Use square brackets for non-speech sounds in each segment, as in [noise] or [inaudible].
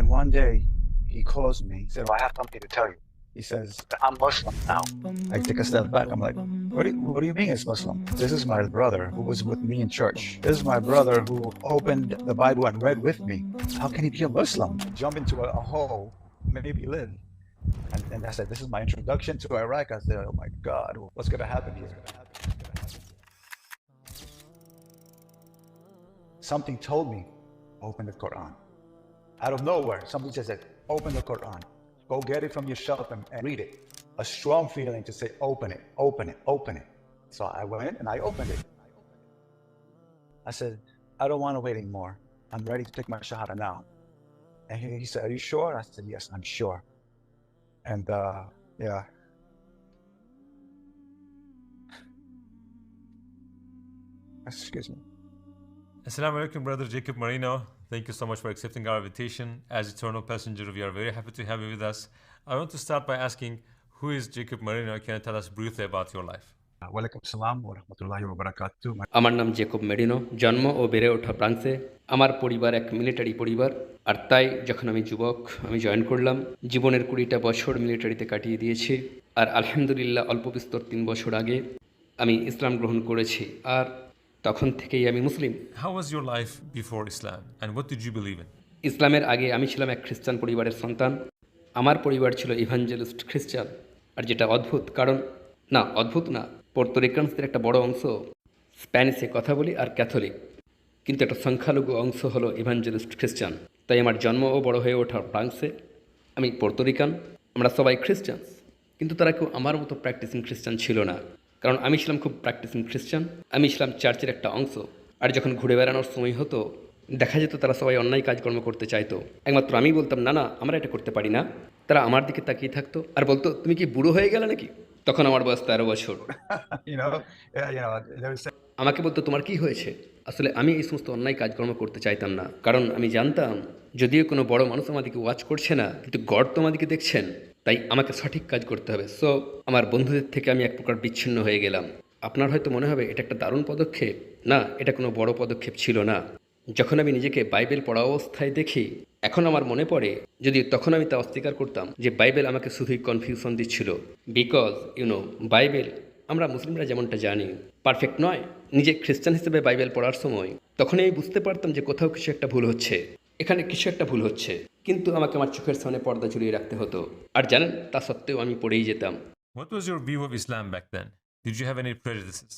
then one day he calls me. He said, "Oh, I have something to tell you." He says, "I'm Muslim now." I take a step back. I'm like, "What do you, what do you mean it's Muslim?" This is my brother who was with me in church. This is my brother who opened the Bible and read with me. How can he be a Muslim? Jump into a, a hole, maybe live. And, and I said, "This is my introduction to Iraq." I said, "Oh my God, what's gonna happen here?" Something told me, "Open the Quran." Out of nowhere, somebody just said, "Open the Quran." Go get it from your shelf and, and read it. A strong feeling to say, open it, open it, open it. So I went and I opened it. I said, I don't want to wait anymore. I'm ready to take my shahada now. And he, he said, Are you sure? I said, Yes, I'm sure. And uh, yeah. Excuse me. Assalamu alaikum, brother Jacob Marino. Thank you so much for accepting our invitation. As eternal passenger, we are very happy to have you with us. I want to start by asking, who is Jacob Marino? Can you tell us briefly about your life? আমার নাম Jacob merino জন্ম ও বেড়ে ওঠা ফ্রান্সে আমার পরিবার এক military পরিবার আর তাই যখন আমি যুবক আমি জয়েন করলাম জীবনের কুড়িটা বছর মিলিটারিতে কাটিয়ে দিয়েছি আর আলহামদুলিল্লাহ অল্প বিস্তর তিন বছর আগে আমি ইসলাম গ্রহণ করেছি আর তখন থেকেই আমি মুসলিম। How was your life before Islam? And what did you believe in? ইসলামের আগে আমি ছিলাম এক খ্রিস্টান পরিবারের সন্তান। আমার পরিবার ছিল ইভাঞ্জেলিস্ট খ্রিস্টান। আর যেটা অদ্ভুত কারণ না অদ্ভুত না পোর্তোরিকানসদের একটা বড় অংশ স্প্যানিশে কথা বলি আর ক্যাথলিক। কিন্তু একটা সংখ্যালঘু অংশ হলো ইভাঞ্জেলিস্ট খ্রিস্টান। তাই আমার জন্ম ও বড় হয়ে ওঠা ফ্রান্সে। আমি পোর্তোরিকান আমরা সবাই খ্রিস্টান কিন্তু তারা কেউ আমার মতো প্র্যাকটিসিং খ্রিস্টান ছিল না। কারণ আমি ছিলাম খুব প্র্যাকটিসিং খ্রিস্টান আমি ছিলাম চার্চের একটা অংশ। আর যখন ঘুরে বেড়ানোর সময় হতো দেখা যেত তারা সবাই অন্যায় কাজকর্ম করতে চাইতো। একমাত্র আমি বলতাম না না আমরা এটা করতে পারি না। তারা আমার দিকে তাকিয়ে থাকতো। আর বলতো তুমি কি বুড়ো হয়ে গেলে নাকি? তখন আমার বয়স তেরো বছর। [laughs] আমাকে বলতো তোমার কি হয়েছে? আসলে আমি এই সমস্ত অন্যায় কাজকর্ম করতে চাইতাম না। কারণ আমি জানতাম যদিও কোনো বড় মানুষ আমাদেরকে ওয়াচ করছে না কিন্তু গড তো আমাদেরকে দেখছেন। তাই আমাকে সঠিক কাজ করতে হবে। সো আমার বন্ধুদের থেকে আমি এক প্রকার বিচ্ছিন্ন হয়ে গেলাম। আপনার হয়তো মনে হবে, এটা একটা দারুণ পদক্ষেপ। না, এটা কোনো বড় পদক্ষেপ ছিল না। যখন আমি নিজেকে বাইবেল পড়া অবস্থায় দেখি, এখন আমার মনে পড়ে যদি তখন আমি তা অস্বীকার করতাম যে বাইবেল আমাকে শুধুই কনফিউশন দিচ্ছিল। বিকজ ইউনো বাইবেল, আমরা মুসলিমরা যেমনটা জানি পারফেক্ট নয়। নিজে খ্রিস্টান হিসেবে বাইবেল পড়ার সময় তখনই বুঝতে পারতাম যে কোথাও কিছু একটা ভুল হচ্ছে। এখানে কিছু একটা ভুল হচ্ছে। কিন্তু আমাকে আমার চোখের সামনে পর্দা ঝুলিয়ে রাখতে হতো। আর জানেন তা সত্ত্বেও আমি পড়েই যেতাম। What was your view of Islam back then? Did you have any prejudices?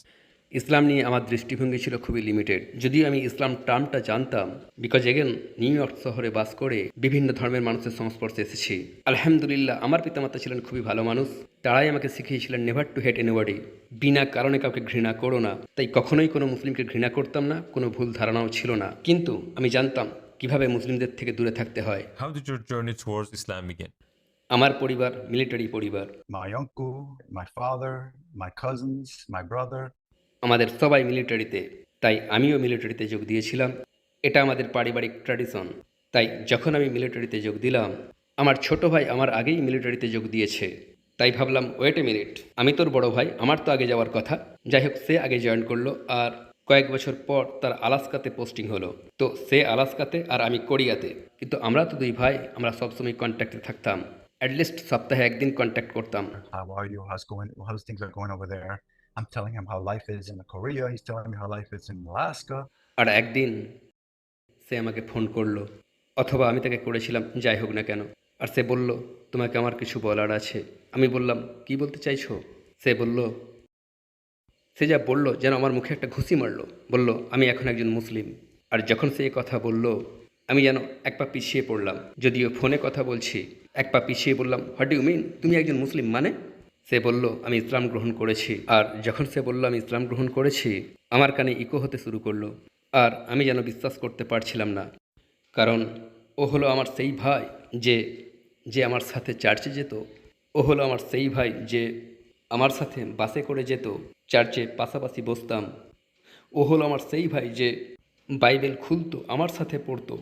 ইসলাম নিয়ে আমার দৃষ্টিভঙ্গি ছিল খুবই লিমিটেড যদিও আমি ইসলাম টার্মটা জানতাম বিকজ এগেন নিউ ইয়র্ক শহরে বাস করে বিভিন্ন ধর্মের মানুষের সংস্পর্শে এসেছি। আলহামদুলিল্লাহ আমার পিতামাতা ছিলেন খুবই ভালো মানুষ। তারাই আমাকে শিখিয়েছিলেন নেভার টু হেট এনিবডি বিনা কারণে কাউকে ঘৃণা করো না। তাই কখনোই কোনো মুসলিমকে ঘৃণা করতাম না কোনো ভুল ধারণাও ছিল না। কিন্তু আমি জানতাম কীভাবে মুসলিমদের থেকে দূরে থাকতে হয়? How did your journey towards Islam begin? আমার পরিবার মিলিটারি পরিবার। My uncle, my father, my cousins, my brother. আমাদের সবাই মিলিটারিতে তাই আমিও মিলিটারিতে যোগ দিয়েছিলাম। এটা আমাদের পারিবারিক ট্র্যাডিশন তাই যখন আমি মিলিটারিতে যোগ দিলাম আমার ছোট ভাই আমার আগেই মিলিটারিতে যোগ দিয়েছে। তাই ভাবলাম ওয়েট এ মিনিট আমি তোর বড় ভাই আমার তো আগে যাওয়ার কথা। যাই হোক সে আগে জয়েন করল আর কয়েক বছর পর তার আলাস্কাতে পোস্টিং হলো। তো সে আলাস্কাতে আর আমি কোরিয়াতে। কিন্তু আমরা তো দুই ভাই আমরা সবসময় কন্ট্যাক্টে থাকতাম। অ্যাটলিস্ট সপ্তাহে একদিন কন্ট্যাক্ট করতাম? I'm telling him how life is in Korea. He's telling me how life is in Alaska. আর একদিন সে আমাকে ফোন করল। অথবা আমি তাকে করেছিলাম যাই হোক না কেন। আর সে বলল তোমাকে আমার কিছু বলার আছে। আমি বললাম কি বলতে চাইছো? সে বলল সে যা বলল যেন আমার মুখে একটা ঘুষি মারলো। বলল, আমি এখন একজন মুসলিম। আর যখন সে কথা বলল, আমি যেন এক পা পিছিয়ে পড়লাম। যদিও ফোনে কথা বলছি, এক পা পিছিয়ে বললাম হোয়াট ইউ মিন তুমি একজন মুসলিম মানে? সে বলল, আমি ইসলাম গ্রহণ করেছি। আর যখন সে বলল, আমি ইসলাম গ্রহণ করেছি, আমার কানে ইকো হতে শুরু করল। আর আমি যেন বিশ্বাস করতে পারছিলাম না। কারণ ও হলো আমার সেই ভাই যে যে আমার সাথে চার্চে যেত। ও হলো আমার সেই ভাই যে আমার সাথে বাসে করে যেত চার্চে পাশাপাশি বসতাম। ও হলো আমার সেই ভাই যে বাইবেল খুলতো, আমার সাথে পড়তো।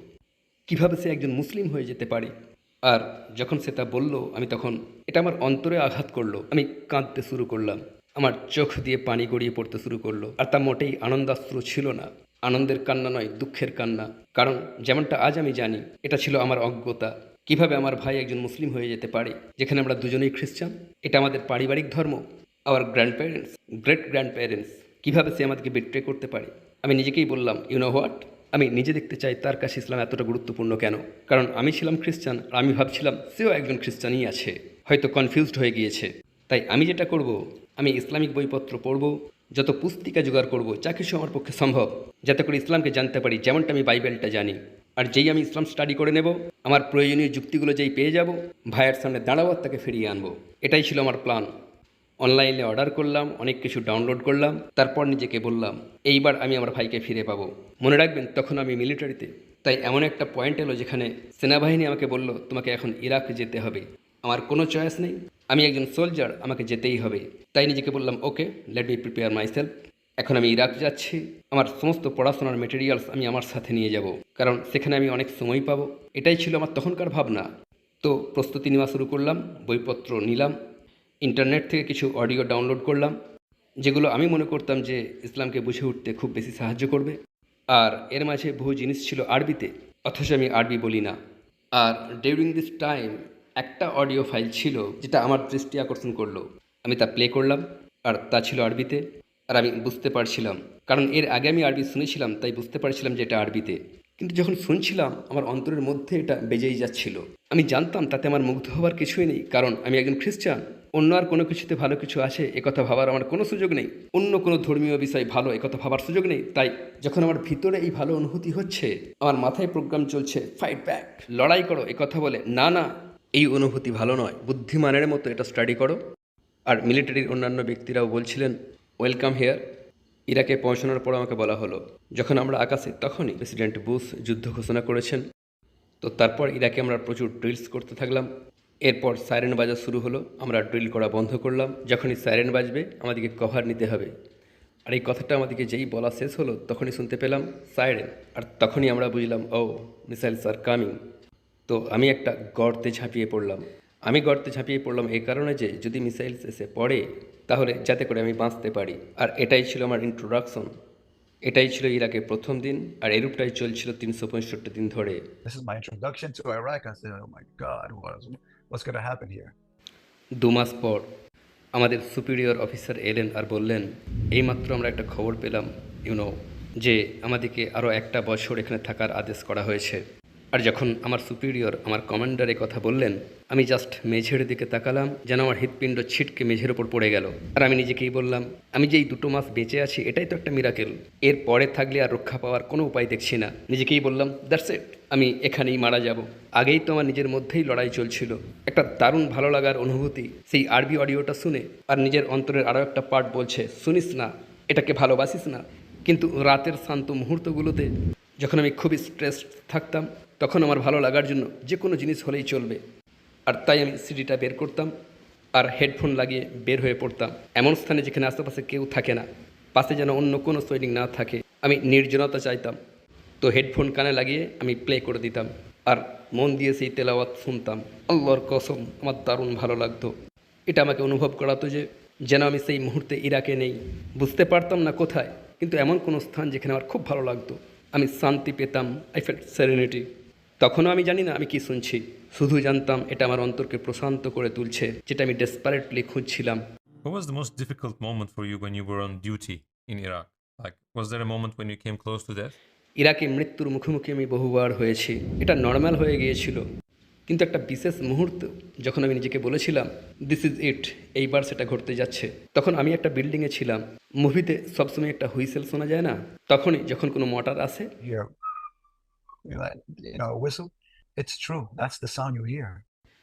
কীভাবে সে একজন মুসলিম হয়ে যেতে পারে? আর যখন সে তা বলল, আমি তখন এটা আমার অন্তরে আঘাত করল। আমি কাঁদতে শুরু করলাম। আমার চোখ দিয়ে পানি গড়িয়ে পড়তে শুরু করল। আর তা মোটেই আনন্দাস্ত্র ছিল না। আনন্দের কান্না নয়, দুঃখের কান্না। কারণ যেমনটা আজ আমি জানি, এটা ছিল আমার অজ্ঞতা। কীভাবে আমার ভাই একজন মুসলিম হয়ে যেতে পারে? যেখানে আমরা দুজনেই খ্রিস্টান, এটা আমাদের পারিবারিক ধর্ম। Our grand parents great grand parents কীভাবে সে আমাদেরকে বিট্রে করতে পারে? আমি নিজেকেই বললাম ইউনো হোয়াট আমি নিজে দেখতে চাই তার কাছে ইসলাম এতটা গুরুত্বপূর্ণ কেন? কারণ আমি ছিলাম খ্রিস্টান, আর আমি ভাবছিলাম, সেও একজন খ্রিস্টানই আছে। হয়তো কনফিউজড হয়ে গিয়েছে। তাই আমি যেটা করব, আমি ইসলামিক বইপত্র পড়ব, যত পুস্তিকা জোগাড় করব, যা কিছু আমার পক্ষে সম্ভব, যাতে করে ইসলামকে জানতে পারি, যেমনটা আমি বাইবেলটা জানি। আর যেই আমি ইসলাম স্টাডি করে নেব, আমার প্রয়োজনীয় যুক্তিগুলো যেই পেয়ে যাব, ভাইয়ের সামনে দাঁড়াবার তাকে ফিরিয়ে আনব। এটাই ছিল আমার প্ল্যান অনলাইনে অর্ডার করলাম, অনেক কিছু ডাউনলোড করলাম, তারপর নিজেকে বললাম, এইবার আমি আমার ভাইকে ফিরে পাবো। মনে রাখবেন, তখন আমি মিলিটারিতে তাই এমন একটা পয়েন্ট এলো যেখানে সেনাবাহিনী আমাকে বলল, তোমাকে এখন ইরাক যেতে হবে। আমার কোনো চয়েস নেই। আমি একজন সোলজার আমাকে যেতেই হবে। তাই নিজেকে বললাম okay let me prepare myself এখন আমি ইরাক যাচ্ছি, আমার সমস্ত পড়াশোনার মেটেরিয়ালস আমি আমার সাথে নিয়ে যাব, কারণ সেখানে আমি অনেক সময় পাবো। এটাই ছিল আমার তখনকার ভাবনা। তো প্রস্তুতি নেওয়া শুরু করলাম, বইপত্র নিলাম ইন্টারনেট থেকে কিছু অডিও ডাউনলোড করলাম, যেগুলো আমি মনে করতাম যে ইসলামকে বুঝে উঠতে খুব বেশি সাহায্য করবে। আর এর মাঝে বহু জিনিস ছিল আরবিতে, অথচ আমি আরবি বলি না। আর ডিউরিং দিস টাইম একটা অডিও ফাইল ছিল, যেটা আমার দৃষ্টি আকর্ষণ করল। আমি তা প্লে করলাম, আর তা ছিল আরবিতে। আর আমি বুঝতে পারছিলাম। কারণ এর আগে আমি আরবি শুনেছিলাম, তাই বুঝতে পারছিলাম যে এটা আরবিতে। কিন্তু যখন শুনছিলাম, আমার অন্তরের মধ্যে এটা বেজেই যাচ্ছিল। আমি জানতাম তাতে আমার মুগ্ধ হওয়ার কিছুই নেই, কারণ আমি একজন খ্রিস্টান। অন্য আর কোনো কিছুতে ভালো কিছু আছে একথা ভাবার আমার কোনো সুযোগ নেই। অন্য কোনো ধর্মীয় বিষয় ভালো একথা ভাবার সুযোগ নেই। তাই যখন আমার ভিতরে এই ভালো অনুভূতি হচ্ছে, আমার মাথায় প্রোগ্রাম চলছে ফাইট ব্যাক লড়াই করো একথা বলে, না না, এই অনুভূতি ভালো নয়। বুদ্ধিমানের মতো এটা স্টাডি করো। আর মিলিটারির অন্যান্য ব্যক্তিরাও বলছিলেন ওয়েলকাম হেয়ার ইরাকে পৌঁছানোর পর আমাকে বলা হলো, যখন আমরা আকাশে, তখনই প্রেসিডেন্ট বুশ যুদ্ধ ঘোষণা করেছেন। তো তারপর ইরাকে আমরা প্রচুর ড্রিলস করতে থাকলাম। এরপর সাইরেন বাজা শুরু হলো, আমরা ড্রিল করা বন্ধ করলাম। যখনই সাইরেন বাজবে, আমাদেরকে কভার নিতে হবে। আর এই কথাটা আমাদেরকে যেই বলা শেষ হলো, তখনই শুনতে পেলাম সাইরেন। আর তখনই আমরা বুঝলাম, ও মিসাইলস আর কামিং। তো আমি একটা গর্তে ঝাঁপিয়ে পড়লাম। আমি গর্তে ঝাঁপিয়ে পড়লাম এই কারণে যে যদি মিসাইলস এসে পড়ে তাহলে যাতে করে আমি বাঁচতে পারি। আর এটাই ছিল আমার ইন্ট্রোডাকশন এটাই ছিল ইরাকের প্রথম দিন আর এরূপটাই চলছিল তিনশো পঁয়ষট্টি দিন ধরে। Oh? দু মাস পর আমাদের সুপিরিয়র অফিসার এলেন আর বললেন এইমাত্র আমরা একটা খবর পেলাম ইউনো যে আমাদেরকে আরও একটা বছর এখানে থাকার আদেশ করা হয়েছে। আর যখন আমার সুপিরিয়র আমার কমান্ডার কথা বললেন, আমি জাস্ট মেঝের দিকে তাকালাম, যেন আমার হৃৎপিণ্ড ছিটকে মেঝের ওপর পড়ে গেল। আর আমি নিজেকেই বললাম, আমি যেই দুটো মাস বেঁচে আছি, এটাই তো একটা মিরাকেল এর পরে থাকলে আর রক্ষা পাওয়ার কোনো উপায় দেখছি না। নিজেকেই বললাম দ্যাটস ইট আমি এখানেই মারা যাব। আগেই তো আমার নিজের মধ্যেই লড়াই চলছিল। একটা দারুণ ভালো লাগার অনুভূতি, সেই আরবি অডিওটা শুনে, আর নিজের অন্তরের আরও একটা পার্ট বলছে, শুনিস না, এটাকে ভালোবাসিস না। কিন্তু রাতের শান্ত মুহূর্তগুলোতে যখন আমি খুবই স্ট্রেস থাকতাম, তখন আমার ভালো লাগার জন্য যে কোনো জিনিস হলেই চলবে। আর তাই আমি সিডিটা বের করতাম আর হেডফোন লাগিয়ে বের হয়ে পড়তাম। এমন স্থানে যেখানে আশেপাশে কেউ থাকে না, পাশে যেন অন্য কোনো সৈনিক না থাকে। আমি নির্জনতা চাইতাম, তো হেডফোন কানে লাগিয়ে আমি প্লে করে দিতাম আর মন দিয়ে সেই তেলাওয়াত শুনতাম। আল্লাহর কসম, আমার দারুণ ভালো লাগতো। এটা আমাকে অনুভব করাতো যে, যেন আমি সেই মুহূর্তে ইরাকে নেই। বুঝতে পারতাম না কোথায়, কিন্তু এমন কোনো স্থান যেখানে আমার খুব ভালো লাগতো। আমি শান্তি পেতাম আই ফেল সেরেনিটি তখনও আমি জানি না আমি কি শুনছি। শুধু জানতাম এটা আমার অন্তরকে প্রশান্ত করে তুলছে যেটা আমি ডেসপারেটলি খুঁজছিলাম। What was the most difficult moment for you when you were on duty in Iraq? Like, was there a moment when you came close to death? ইরাকে মৃত্যুর মুখোমুখি আমি বহুবার হয়েছি। এটা নর্মাল হয়ে গিয়েছিল। কিন্তু একটা বিশেষ মুহূর্ত যখন আমি নিজেকে বলেছিলাম দিস ইজ ইট এইবার সেটা ঘটতে যাচ্ছে। তখন আমি একটা বিল্ডিংয়ে ছিলাম। মুভিতে সবসময় একটা হুইসেল শোনা যায় না? তখনই যখন কোনো মোটর আসে.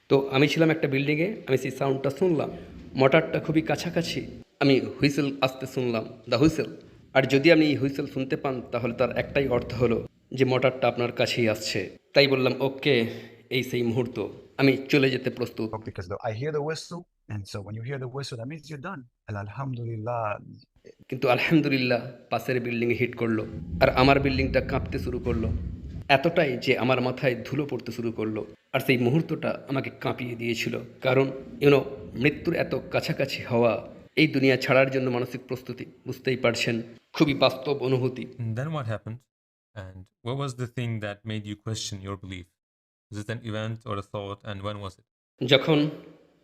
তো আমি ছিলাম একটা বিল্ডিংয়ে আমি সেই সাউন্ডটা শুনলাম। মোটরটা খুবই কাছাকাছি। আমি হুইসেল আসতে শুনলাম দ্য হুইসেল আর যদি আপনি এই হুইসেল শুনতে পান তাহলে তার একটাই অর্থ হলো যে মোটরটা আপনার কাছেই আসছে। তাই বললাম ওকে এই সেই মুহূর্ত আমি চলে যেতে প্রস্তুত Because the, I hear the whistle. And so when you hear the whistle, that means you're done. And Alhamdulillah, কিন্তু আলহামদুলিল্লাহ পাশের বিল্ডিংয়ে হিট করল আর আমার বিল্ডিংটা কাঁপতে শুরু করল এতটাই যে আমার মাথায় ধুলো পড়তে শুরু করল আর সেই মুহূর্তটা আমাকে কাঁপিয়ে দিয়েছিল কারণ ইউনো মৃত্যুর এত কাছাকাছি হওয়া এই দুনিয়া ছাড়ার জন্য মানসিক প্রস্তুতি বুঝতেই পারছেন খুবই বাস্তব অনুভূতি And then what happened? And what was the thing that made you question your belief? An event or a thought? And when was it? যখন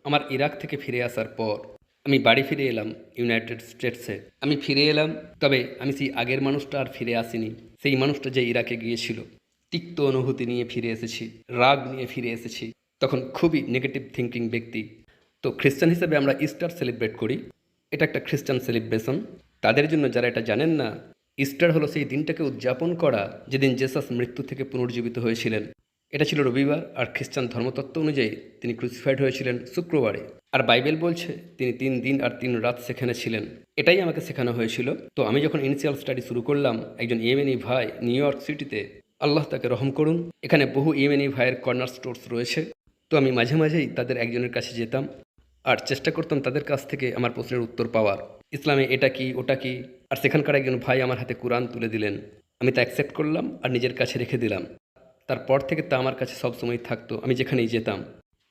আমার ইরাক থেকে ফিরে আসার পর আমি বাড়ি ফিরে এলাম ইউনাইটেড স্টেটসে। আমি ফিরে এলাম, তবে আমি সেই আগের মানুষটা আর ফিরে আসিনি। সেই মানুষটা যে ইরাকে গিয়েছিল, তিক্ত অনুভূতি নিয়ে ফিরে এসেছি, রাগ নিয়ে ফিরে এসেছি। তখন খুবই নেগেটিভ থিঙ্কিং ব্যক্তি। তো খ্রিস্টান হিসেবে আমরা ইস্টার সেলিব্রেট করি। এটা একটা খ্রিস্টান সেলিব্রেশন। তাদের জন্য যারা এটা জানেন না, ইস্টার হলো সেই দিনটাকে উদযাপন করা যেদিন জেসাস মৃত্যু থেকে পুনর্জীবিত হয়েছিলেন। এটা ছিল রবিবার আর খ্রিস্টান ধর্মতত্ত্ব অনুযায়ী তিনি ক্রুসিফাইড হয়েছিলেন শুক্রবারে। আর বাইবেল বলছে তিনি তিন দিন আর তিন রাত সেখানে ছিলেন। এটাই আমাকে শেখানো হয়েছিল। তো আমি যখন ইনিশিয়াল স্টাডি শুরু করলাম, একজন ইয়েমেনি ভাই নিউ ইয়র্ক সিটিতে, আল্লাহ তাকে রহম করুন, এখানে বহু ইয়েমেনি ভাইয়ের কর্নার স্টোর্স রয়েছে। তো আমি মাঝে মাঝেই তাদের একজনের কাছে যেতাম আর চেষ্টা করতাম তাদের কাছ থেকে আমার প্রশ্নের উত্তর পাওয়ার। ইসলামে এটা কি, ওটা কি? আর সেখানকার একজন ভাই আমার হাতে কোরআন তুলে দিলেন। আমি তা অ্যাকসেপ্ট করলাম আর নিজের কাছে রেখে দিলাম। তারপর থেকে তা আমার কাছে সবসময় থাকতো, আমি যেখানেই যেতাম।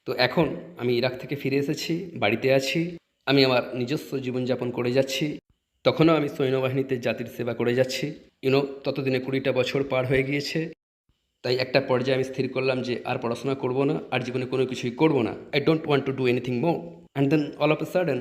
তো এখন আমি ইরাক থেকে ফিরে এসেছি, বাড়িতে আছি, আমি আমার নিজস্ব জীবনযাপন করে যাচ্ছি। তখনও আমি সৈন্যবাহিনীতে জাতির সেবা করে যাচ্ছি। ইউনো ততদিনে কুড়িটা বছর পার হয়ে গিয়েছে। তাই একটা পর্যায়ে আমি স্থির করলাম যে আর পড়াশোনা করব না, আর জীবনে কোনো কিছুই করব না। I don't want to do anything more and then all of a sudden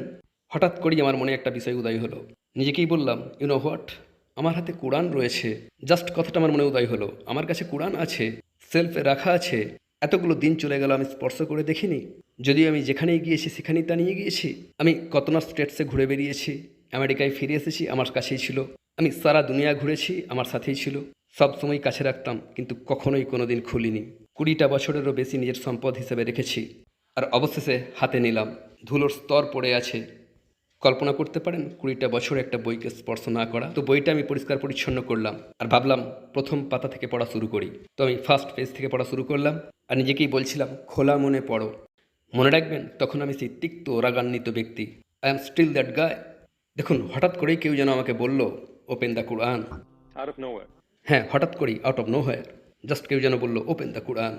হঠাৎ করেই আমার মনে একটা বিষয় উদয় হলো। নিজেকেই বললাম ইউনো হোয়াট আমার হাতে কোরআন রয়েছে। জাস্ট কথাটা আমার মনে উদয় হলো। আমার কাছে কোরআন আছে, সেলফে রাখা আছে। এতগুলো দিন চলে গেল, আমি স্পর্শ করে দেখিনি। যদিও আমি যেখানেই গিয়েছি, সেখানেই তা নিয়ে গিয়েছি। আমি কত না স্টেটসে ঘুরে বেরিয়েছি, আমেরিকায় ফিরে এসেছি, আমার কাছেই ছিল। আমি সারা দুনিয়া ঘুরেছি, আমার সাথেই ছিল। সব সময় কাছে রাখতাম, কিন্তু কখনোই কোনো দিন খুলিনি। কুড়িটা বছরেরও বেশি নিজের সম্পদ হিসেবে রেখেছি। আর অবশেষে হাতে নিলাম। ধুলোর স্তর পড়ে আছে। কল্পনা করতে পারেন কুড়িটা বছর একটা বইকে স্পর্শ না করা। তো বইটা আমি পরিষ্কার পরিচ্ছন্ন করলাম আর ভাবলাম প্রথম পাতা থেকে পড়া শুরু করি। তো আমি ফার্স্ট পেজ থেকে পড়া শুরু করলাম আর নিজেকেই বলছিলাম খোলা মনে পড়ো। মনে রাখবেন তখন আমি সেই তিক্ত রাগান্বিত ব্যক্তি। আই এম স্টিল দ্যাট গায় দেখুন হঠাৎ করেই কেউ যেন আমাকে বলল ওপেন দ্য কুরআন. হ্যাঁ হঠাৎ করেই out of nowhere just কেউ যেন বলল ওপেন দ্য কোরআন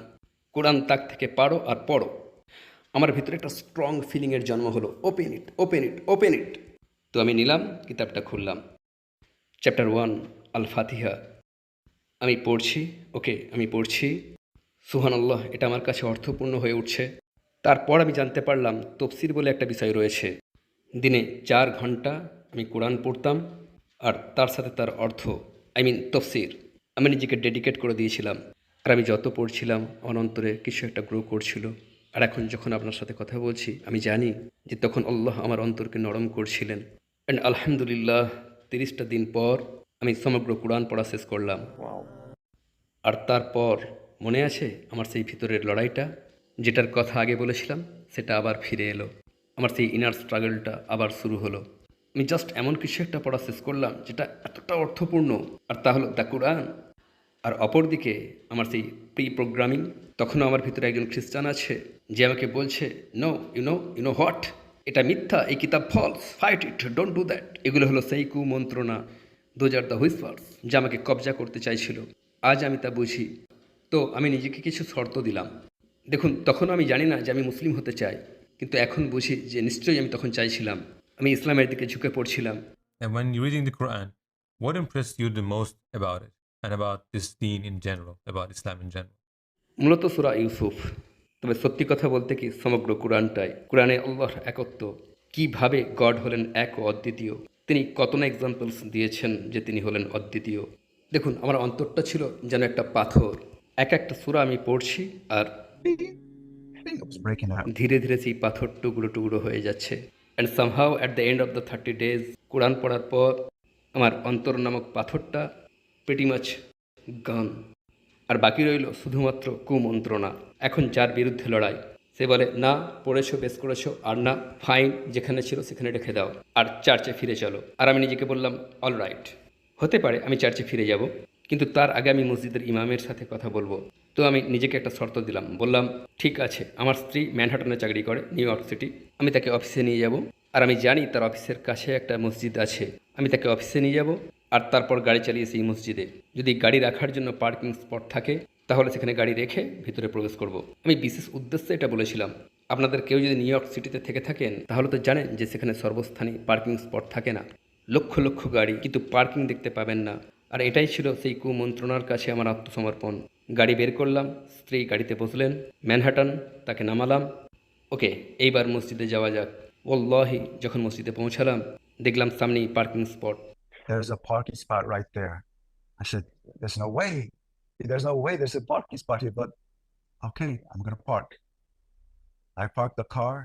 কোরআন তাক থেকে পারো আর পড়ো। আমার ভিতরে একটা স্ট্রং ফিলিংয়ের জন্ম হলো। Open it open it open it তো আমি নিলাম, কিতাবটা খুললাম। চ্যাপ্টার ওয়ান আল ফাতিহা আমি পড়ছি, ওকে, আমি পড়ছি। সুহান আল্লাহ এটা আমার কাছে অর্থপূর্ণ হয়ে উঠছে। তারপর আমি জানতে পারলাম, তফসির বলে একটা বিষয় রয়েছে। দিনে চার ঘণ্টা আমি কোরআন পড়তাম, আর তার সাথে তার অর্থ আই মিন তফসির। আমি নিজেকে ডেডিকেট করে দিয়েছিলাম, আর আমি যত পড়ছিলাম, অনন্তরে কিছু একটা গ্রো করছিল। আর এখন যখন আপনার সাথে কথা বলছি আমি জানি যে তখন আল্লাহ আমার অন্তরকে নরম করছিলেন। অ্যান্ড আলহামদুলিল্লাহ তিরিশটা দিন পর আমি সমগ্র কোরআন পড়া শেষ করলাম। আর তারপর মনে আছে আমার সেই ভিতরের লড়াইটা? যেটার কথা আগে বলেছিলাম সেটা আবার ফিরে এলো। আমার সেই ইনার স্ট্রাগলটা আবার শুরু হলো। আমি জাস্ট এমন কিছু একটা পড়া শেষ করলাম যেটা এতটা অর্থপূর্ণ। আর তা হলো দ্য কোরআন আর অপরদিকে আমার সেই প্রি প্রোগ্রামিং তখনও আমার ভিতরে একজন খ্রিস্টান আছে যে আমাকে বলছে no you no you know what এটা মিথ্যা এই কিতাব false fight it don't do that এগুলো হলো সেই কুমন্ত্রণা দোজ আর দ্য হুইসপার্স যা আমাকে কবজা করতে চাইছিল। আজ আমি তা বুঝি। তো আমি নিজেকে কিছু শর্ত দিলাম। দেখুন তখন আমি জানি না যে আমি মুসলিম হতে চাই কিন্তু এখন বুঝি যে নিশ্চয়ই আমি তখন চাইছিলাম। আমি ইসলামের দিকে ঝুঁকে পড়ছিলাম। And when reading the Quran, what impressed you the most about it? And about this deen in general, about Islam in general? মূলত সুরা ইউসুফ তবে সত্যি কথা বলতে কি সমগ্র কোরআনটাই কোরআনে আল্লাহর একত্ব কীভাবে গড হলেন এক ও অদ্বিতীয় তিনি কত না এক্সাম্পলস দিয়েছেন যে তিনি হলেন অদ্বিতীয় দেখুন আমার অন্তরটা ছিল যেন একটা পাথর এক একটা সুরা আমি পড়ছি আর. ধীরে ধীরে সেই পাথর টুকরো টুকরো হয়ে যাচ্ছে and somehow at the end of the thirty days কোরআন পড়ার পর আমার অন্তর নামক পাথরটা প্রেটি মাছ গান আর বাকি রইল শুধুমাত্র কুমন্ত্রণা। এখন যার বিরুদ্ধে লড়াই, সে বলে, না, পড়েছো, বেশ করেছ, আর না ফাইন যেখানে ছিল সেখানে রেখে দাও। আর চার্চে ফিরে চলো। আর আমি নিজেকে বললাম অল রাইট হতে পারে আমি চার্চে ফিরে যাব, কিন্তু তার আগে আমি মসজিদের ইমামের সাথে কথা বলব। তো আমি নিজেকে একটা শর্ত দিলাম, বললাম, ঠিক আছে, আমার স্ত্রী ম্যানহাটনে চাকরি করে, নিউ ইয়র্ক সিটি। আমি তাকে অফিসে নিয়ে যাব, আর আমি জানি তার অফিসের কাছে একটা মসজিদ আছে। আমি তাকে অফিসে নিয়ে যাব আর তারপর গাড়ি চালিয়ে সেই মসজিদে। যদি গাড়ি রাখার জন্য পার্কিং স্পট থাকে, তাহলে সেখানে গাড়ি রেখে ভিতরে প্রবেশ করব। আমি বিশেষ উদ্দেশ্যে এটা বলেছিলাম। আপনাদের কেউ যদি নিউ ইয়র্ক সিটিতে থেকে থাকেন, তাহলে তো জানেন যে সেখানে সর্বস্থানীয় পার্কিং স্পট থাকে না। লক্ষ লক্ষ গাড়ি, কিন্তু পার্কিং দেখতে পাবেন না। আর এটাই ছিল সেই কুমন্ত্রণার কাছে আমার আত্মসমর্পণ। গাড়ি বের করলাম, স্ত্রী গাড়িতে বসলেন, ম্যানহাটন, তাকে নামালাম। ওকে, এইবার মসজিদে যাওয়া যাক। ওল্লাহি যখন মসজিদে পৌঁছালাম, দেখলাম সামনেই parking spot. There's a parking spot right there. I said, There's no way. There's no way there's a parking spot here, but okay, I'm gonna park. I parked the car.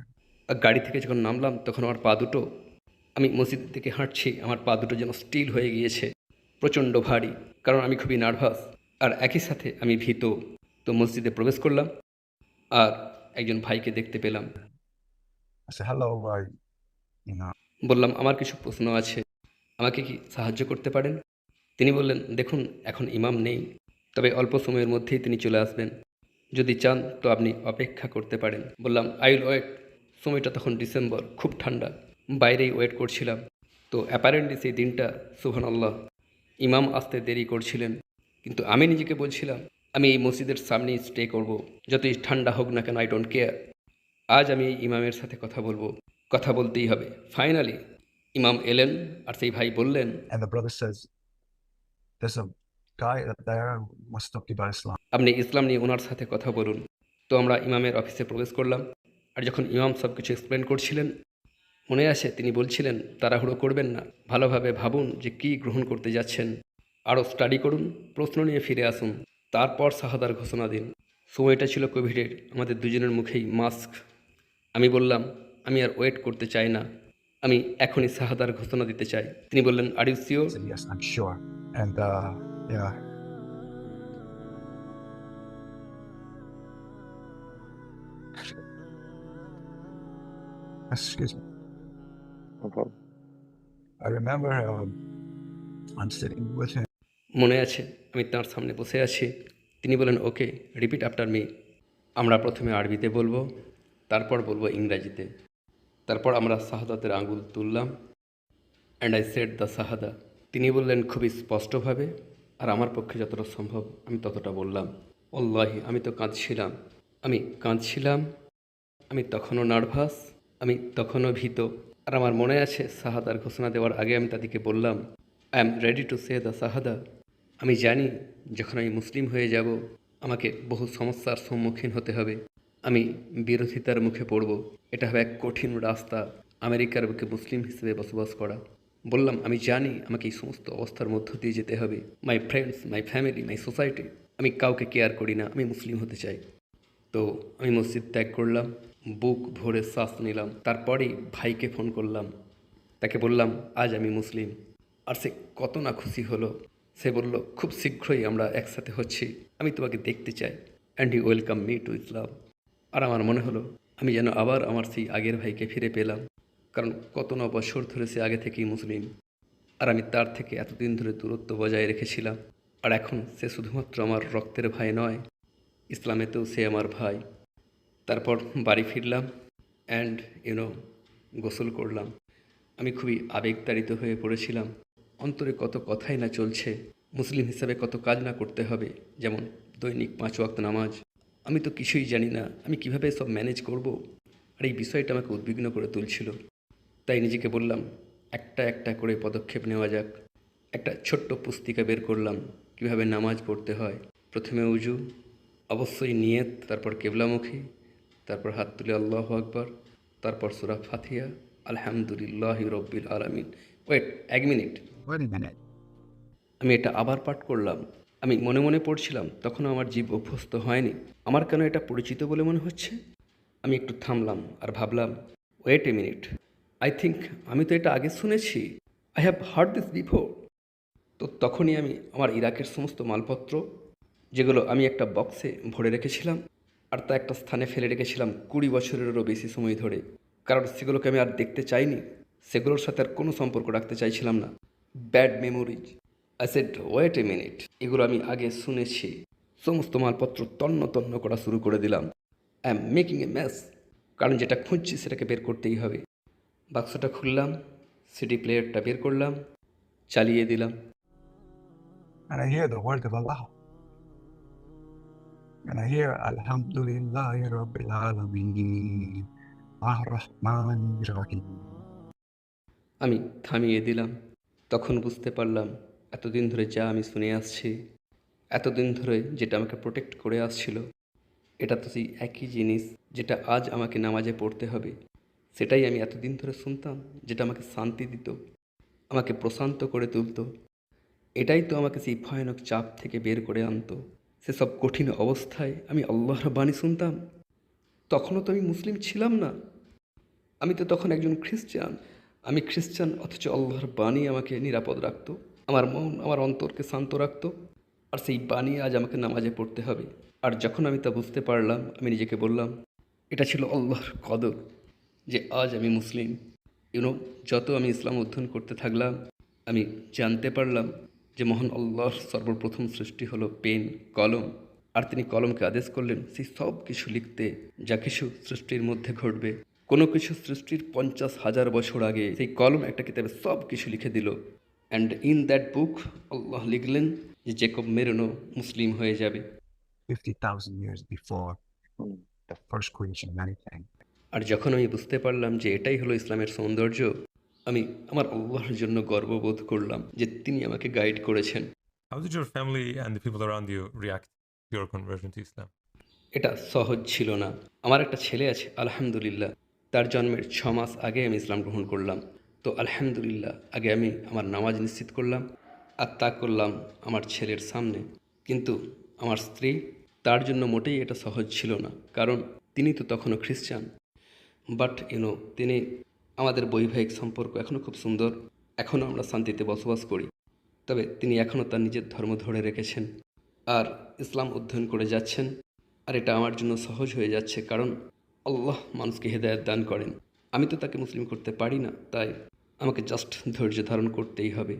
গাড়ি থেকে যখন নামলাম তখন আমার পা দুটো আমি মসজিদ থেকে হাঁটছি আমার পা দুটো যেন স্টিল হয়ে গিয়েছে প্রচণ্ড ভারী কারণ আমি খুবই নার্ভাস আর একই সাথে আমি ভীত তো মসজিদে প্রবেশ করলাম আর একজন ভাইকে দেখতে পেলাম you know, বললাম আমার কিছু প্রশ্ন আছে আমাকে কি সাহায্য করতে পারেন? তিনি বললেন, দেখুন, এখন ইমাম নেই। তবে অল্প সময়ের মধ্যেই তিনি চলে আসবেন। যদি চান তো আপনি অপেক্ষা করতে পারেন। বললাম আই উইল ওয়েট, সময়টা তখন ডিসেম্বর, খুব ঠান্ডা। বাইরেই ওয়েট করছিলাম। তো অ্যাপারেন্টলি সেই দিনটা সুহান আল্লাহ ইমাম আসতে দেরি করছিলেন। কিন্তু আমি নিজেকে বলছিলাম, আমি এই মসজিদের সামনেই স্টে করব। যতই ঠান্ডা হোক না কেন, আই ডোন্ট কেয়ার। আজ আমি ইমামের সাথে কথা বলব। কথা বলতেই হবে। ফাইনালি ইমাম এলেন আর সেই ভাই বললেন and the brother says, There's a guy there wants to talk about Islam. আপনি ইসলাম নিয়ে ওনার সাথে কথা বলুন। তো আমরা ইমামের অফিসে প্রবেশ করলাম। আর যখন ইমাম সব কিছু এক্সপ্লেন করছিলেন মনে আছে তিনি বলছিলেন তাড়াহুড়ো করবেন না ভালোভাবে ভাবুন যে কী গ্রহণ করতে যাচ্ছেন। আরও স্টাডি করুন প্রশ্ন নিয়ে ফিরে আসুন। তারপর শাহাদার ঘোষণা দিন। সময়টা ছিল কোভিডের আমাদের দুজনের মুখেই মাস্ক আমি বললাম আমি আর ওয়েট করতে চাই না। আমি এখনই শাহাদার ঘোষণা দিতে চাই তিনি বললেন are you sure Yes, I'm sure. And uh yeah. Excuse me. No problem. I remember um, I'm sitting with him. মনে আছে আমি তার সামনে বসে আছি তিনি বলেন ওকে রিপিট আফটার মি আমরা প্রথমে আরবিতে বলব তারপর বলব ইংরাজিতে তারপর আমরা শাহাদাতের আঙ্গুল তুললাম। অ্যান্ড আই সেট দ্য শাহাদা। তিনি বললেন, খুবই স্পষ্টভাবে, আর আমার পক্ষে যতটা সম্ভব আমি ততটা বললাম। অল্লাহি আমি তো কাঁদছিলাম। আমি কাঁদছিলাম, আমি তখনও নার্ভাস, আমি তখনও ভীত। আর আমার মনে আছে, শাহাদার ঘোষণা দেওয়ার আগে আমি তাদেরকে বললাম I am ready to say the শাহাদা। আমি জানি, যখন আমি মুসলিম হয়ে যাব, আমাকে বহু সমস্যার সম্মুখীন হতে হবে। আমি বিরোধিতার মুখে পড়ব। এটা হবে এক কঠিন রাস্তা আমেরিকার বুকে মুসলিম হিসেবে বসবাস করা। বললাম, আমি জানি আমাকে এই সমস্ত অবস্থার মধ্য দিয়ে যেতে হবে। My friends my family my society আমি কাউকে কেয়ার করি না, আমি মুসলিম হতে চাই। তো আমি মসজিদ ত্যাগ করলাম, বুক ভরে শ্বাস নিলাম, তারপরেই ভাইকে ফোন করলাম। তাকে বললাম, আজ আমি মুসলিম। আর সে কত না খুশি হলো। সে বলল, খুব শীঘ্রই আমরা একসাথে হচ্ছি, আমি তোমাকে দেখতে চাই। And you welcome me to Islam আর আমার মনে হলো, আমি যেন আবার আমার সেই আগের ভাইকে ফিরে পেলাম। কারণ কত ন বছর ধরে সে আগে থেকেই মুসলিম। আর আমি তার থেকে এতদিন ধরে দূরত্ব বজায় রেখেছিলাম। আর এখন সে শুধুমাত্র আমার রক্তের ভাই নয়, ইসলামেতেও সে আমার ভাই। তারপর বাড়ি ফিরলাম অ্যান্ড ইউনো গোসল করলাম। আমি খুবই আবেগতাড়িত হয়ে পড়েছিলাম। অন্তরে কত কথাই না চলছে, মুসলিম হিসাবে কত কাজ না করতে হবে, যেমন দৈনিক পাঁচ ওয়াক্ত নামাজ আমি তো কিছুই জানি না আমি কীভাবে সব ম্যানেজ করব? আর এই বিষয়টা আমাকে উদ্বিগ্ন করে তুলছিল। তাই নিজেকে বললাম একটা একটা করে পদক্ষেপ নেওয়া যাক। একটা ছোট্ট পুস্তিকা বের করলাম কীভাবে নামাজ পড়তে হয়। প্রথমে উজু অবশ্যই নিয়ত তারপর কেবলামুখী তারপর হাত তুলে আল্লাহ আকবর তারপর সুরা ফাথিয়া আলহামদুলিল্লাহ রব্বিল আলমিন। ওয়েট এক মিনিট। আমি এটা আবার পাঠ করলাম। আমি মনে মনে পড়ছিলাম, তখনও আমার জীব অভ্যস্ত হয়নি। আমার কেন এটা পরিচিত বলে মনে হচ্ছে? আমি একটু থামলাম আর ভাবলাম wait a minute I think আমি তো এটা আগে শুনেছি। I have heard this before তো তখনই আমি আমার ইরাকের সমস্ত মালপত্র, যেগুলো আমি একটা বক্সে ভরে রেখেছিলাম, আর তা একটা স্থানে ফেলে রেখেছিলাম কুড়ি বছরেরও বেশি সময় ধরে, কারণ সেগুলোকে আমি আর দেখতে চাইনি। সেগুলোর সাথে আর কোনো সম্পর্ক রাখতে চাইছিলাম না। Bad memories I said wait a minute এগুলো আমি আগে শুনেছি। সমস্ত মালপত্র তন্ন তন্ন করা শুরু করে দিলাম। I am making a mess কারণ যেটা খুঁজছি সেটাকে বের করতেই হবে। বাক্সটা খুললাম সিডি প্লেয়ারটা বের করলাম চালিয়ে দিলাম। And I hear the word of Allah. And I hear Alhamdulillah Rabbil Alameen. Ar-Rahman Rahim. আমি থামিয়ে দিলাম। তখন বুঝতে পারলাম এতদিন ধরে যা আমি শুনে আসছি, এতদিন ধরে যেটা আমাকে প্রোটেক্ট করে আসছিল, এটা তো সেই একই জিনিস যেটা আজ আমাকে নামাজে পড়তে হবে। সেটাই আমি এতদিন ধরে শুনতাম যেটা আমাকে শান্তি দিত, আমাকে প্রশান্ত করে তুলতো। এটাই তো আমাকে সেই ভয়ানক চাপ থেকে বের করে আনতো। সেসব কঠিন অবস্থায় আমি আল্লাহর বাণী শুনতাম। তখনও তো আমি মুসলিম ছিলাম না। আমি তো তখন একজন খ্রিস্টান। আমি খ্রিস্টান, অথচ আল্লাহর বাণী আমাকে নিরাপদ রাখতো। আমার মন, আমার অন্তরকে শান্ত রাখত। আর সেই বাণী আজ আমাকে নামাজে পড়তে হবে। আর যখন আমি তা বুঝতে পারলাম, আমি নিজেকে বললাম, এটা ছিল আল্লাহর কদর যে আজ আমি মুসলিম। ইউনো যত আমি ইসলাম অধ্যয়ন করতে থাকলাম, আমি জানতে পারলাম যে মহান আল্লাহর সর্বপ্রথম সৃষ্টি হলো পেন, কলম। আর তিনি কলমকে আদেশ করলেন, সেই সব কিছু লিখতে, যা কিছু সৃষ্টির মধ্যে ঘটবে, কোনো কিছু সৃষ্টির পঞ্চাশ হাজার বছর আগে, সেই কলম একটা কিতাবে সব কিছু লিখে দিল। অ্যান্ড ইন দ্যাট বুক আল্লাহ লিখলেন যে জেকব মেরনো মুসলিম হয়ে যাবে। 50,000 years before the first creation of anything. আর যখন আমি বুঝতে পারলাম যে এটাই হলো ইসলামের সৌন্দর্য আমি আমার আল্লাহর জন্য গর্ববোধ করলাম যে তিনি আমাকে গাইড করেছেন। How did your family and the people around you react to your conversion to Islam? এটা সহজ ছিল না। আমার একটা ছেলে আছে আলহামদুলিল্লাহ। তার জন্মের ছ মাস আগে আমি ইসলাম গ্রহণ করলাম। তো আলহামদুলিল্লাহ, আগে আমি আমার নামাজ নিশ্চিত করলাম, আর তা করলাম আমার ছেলের সামনে। কিন্তু আমার স্ত্রী তার জন্য মোটেই এটা সহজ ছিল না, কারণ তিনি তো তখনও খ্রিস্টান। বাট ইউনো তিনি আমাদের বৈবাহিক সম্পর্ক এখনও খুব সুন্দর, এখনও আমরা শান্তিতে বসবাস করি। তবে তিনি এখনও তার নিজের ধর্ম ধরে রেখেছেন, আর ইসলাম অধ্যয়ন করে যাচ্ছেন, আর এটা আমার জন্য সহজ হয়ে যাচ্ছে, কারণ আল্লাহ মানুষকে হেদায়ত দান করেন। আমি তো তাকে মুসলিম করতে পারি না তাই আমাকে জাস্ট ধৈর্য ধারণ করতেই হবে।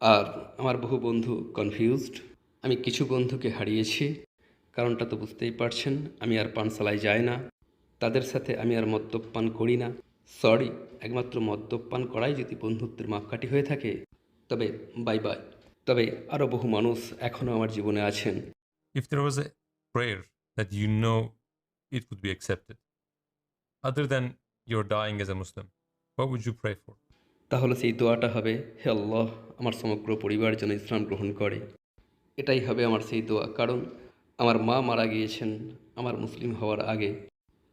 আর আমার বহু বন্ধু কনফিউজড আমি কিছু বন্ধুকে হারিয়েছি কারণটা তো বুঝতেই পারছেন আমি আর পানশালায় যাই না। তাদের সাথে আমি আর মদ্যপান করি না। সরি একমাত্র মদ্যপান করাই যদি বন্ধুত্বের মাপকাঠি হয়ে থাকে। তবে বাই বাই তবে আরও বহু মানুষ এখনও আমার জীবনে আছেন। If there was a prayer that you know it would be accepted, other than your dying as a Muslim what would you pray for তাহলে সেই দোয়াটা হবে হে আল্লাহ আমার সমগ্র পরিবার যেন ইসলাম গ্রহণ করে। এটাই হবে আমার সেই দোয়া কারণ আমার মা মারা গিয়েছেন আমার মুসলিম হওয়ার আগে।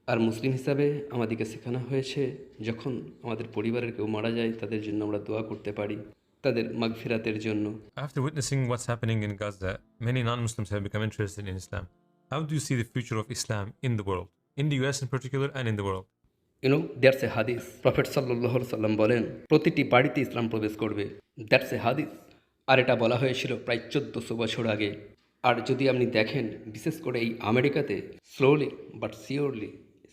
আর মুসলিম হিসাবে আমাদেরকে শেখানো হয়েছে যখন আমাদের পরিবারের কেউ মারা যায় তাদের জন্য আমরা দোয়া করতে পারি তাদের মাগফিরাতের জন্য। After witnessing what's happening in Gaza many non Muslims have become interested in Islam how do you see the future of Islam in the world in the US in particular and in the world you know that's a hadith prophet সাল্লাহ সাল্লাম বলেন, প্রতিটি বাড়িতে ইসলাম প্রবেশ করবে। That's a হাদিস আর এটা বলা হয়েছিল প্রায় চোদ্দোশো বছর আগে। আর যদি আপনি দেখেন, বিশেষ করে এই আমেরিকাতে স্লোলি বাট সিওরলি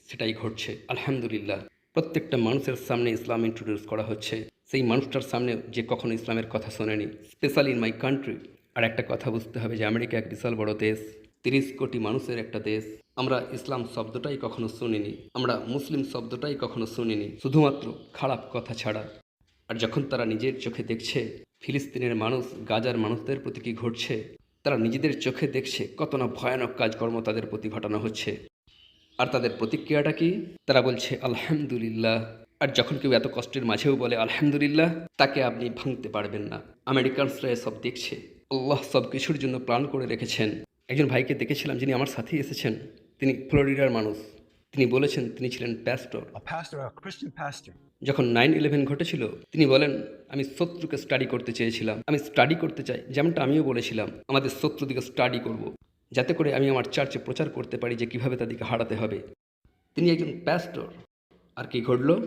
সেটাই ঘটছে। আলহামদুলিল্লাহ। প্রত্যেকটা মানুষের সামনে ইসলাম ইন্ট্রোডিউস করা হচ্ছে। সেই মানুষটার সামনে যে কখনো ইসলামের কথা শোনেনি। স্পেশালি ইন মাই কান্ট্রি আর একটা কথা বুঝতে হবে যে, আমেরিকা এক বিশাল বড় দেশ। তিরিশ কোটি মানুষের একটা দেশ। আমরা ইসলাম শব্দটাই কখনো শুনিনি, আমরা মুসলিম শব্দটাই কখনো শুনিনি, শুধুমাত্র খারাপ কথা ছাড়া। আর যখন তারা নিজের চোখে দেখছে, ফিলিস্তিনের মানুষ, গাজার মানুষদের প্রতি কী ঘটছে, তারা নিজেদের চোখে দেখছে কত না ভয়ানক কাজকর্ম তাদের প্রতি ঘটানো হচ্ছে। আর তাদের প্রতিক্রিয়াটা কি? তারা বলছে, আলহামদুলিল্লাহ। আর যখন কেউ এত কষ্টের মাঝেও বলে, আলহামদুলিল্লাহ, তাকে আপনি ভাঙতে পারবেন না। আমেরিকানসরা এসব দেখছে। আল্লাহ সব কিছুর জন্য প্ল্যান করে রেখেছেন। একজন ভাইকে দেখেছিলাম যিনি আমার সাথেই এসেছেন তিনি ফ্লোরিডার মানুষ। তিনি বলেছেন তিনি ছিলেন প্যাস্টর। যখন নাইন ইলেভেন ঘটেছিল তিনি বলেন আমি শত্রুকে স্টাডি করতে চেয়েছিলাম। আমি স্টাডি করতে চাই যেমনটা আমিও বলেছিলাম আমাদের শত্রুদিকে স্টাডি করব। যাতে করে আমি আমার চার্চে প্রচার করতে পারি যে কীভাবে তাদেরকে হারাতে হবে। তিনি একজন প্যাস্টর। আর কি ঘটল?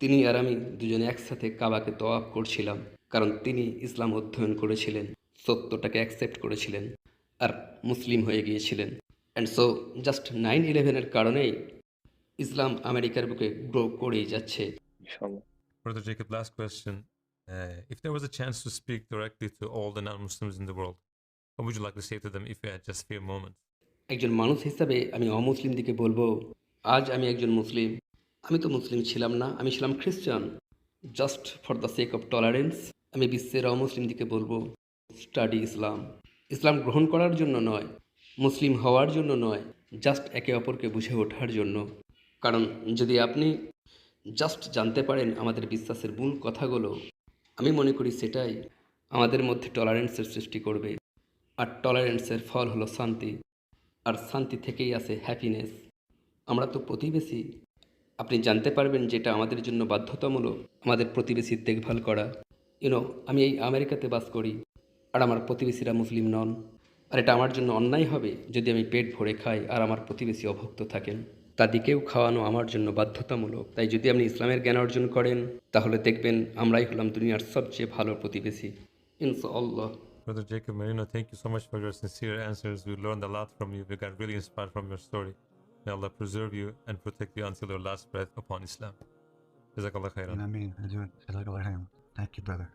তিনি আর আমি দুজনে একসাথে কাবাকে তোয়াব করছিলাম কারণ তিনি ইসলাম অধ্যয়ন করেছিলেন সত্যটাকে অ্যাকসেপ্ট করেছিলেন। আর মুসলিম হয়ে গিয়েছিলেন। অ্যান্ড সো জাস্ট নাইন ইলেভেনের কারণেই ইসলাম আমেরিকার বুকে গ্রো করেই যাচ্ছে। Brother Jacob, last question. Uh, if there was a chance to speak directly to all the non Muslims in the world, what would you like to say to them if you had just a few moments? একজন মানুষ হিসাবে আমি অমুসলিমদিকে বলব আজ আমি একজন মুসলিম। আমি তো মুসলিম ছিলাম না আমি ছিলাম খ্রিস্টান। Just for the sake of tolerance আমি বিশ্বের অমুসলিমদিকে বলব স্টাডি ইসলাম ইসলাম গ্রহণ করার জন্য নয়, মুসলিম হওয়ার জন্য নয় জাস্ট একে অপরকে বুঝে ওঠার জন্য। কারণ যদি আপনি জাস্ট জানতে পারেন আমাদের বিশ্বাসের মূল কথাগুলো, আমি মনে করি সেটাই আমাদের মধ্যে টলারেন্সের সৃষ্টি করবে। আর টলারেন্সের ফল হলো শান্তি, আর শান্তি থেকেই আসে হ্যাপিনেস আমরা তো প্রতিবেশী, আপনি জানতে পারবেন যেটা আমাদের জন্য বাধ্যতামূলক, আমাদের প্রতিবেশীর দেখভাল করা। ইউনো আমি এই আমেরিকাতে বাস করি আর আমার প্রতিবেশীরা মুসলিম নন আর এটা আমার জন্য অন্যায় হবে যদি আমি পেট ভরে খাই আর আমার প্রতিবেশী অভুক্ত থাকেন তাদেরকেও খাওয়ানো আমার জন্য বাধ্যতামূলক তাই যদি আপনি ইসলামের জ্ঞান অর্জন করেন তাহলে দেখবেন আমরাই হলাম দুনিয়ার সবচেয়ে ভালো প্রতিবেশী ইনশাআল্লাহ Brother Jacob Marino, thank you so much for your sincere answers. We learned a lot from you. We got really inspired from your story. May Allah preserve you and protect you until your last breath upon Islam. Jazakallah khairan. I mean, Thank you, brother.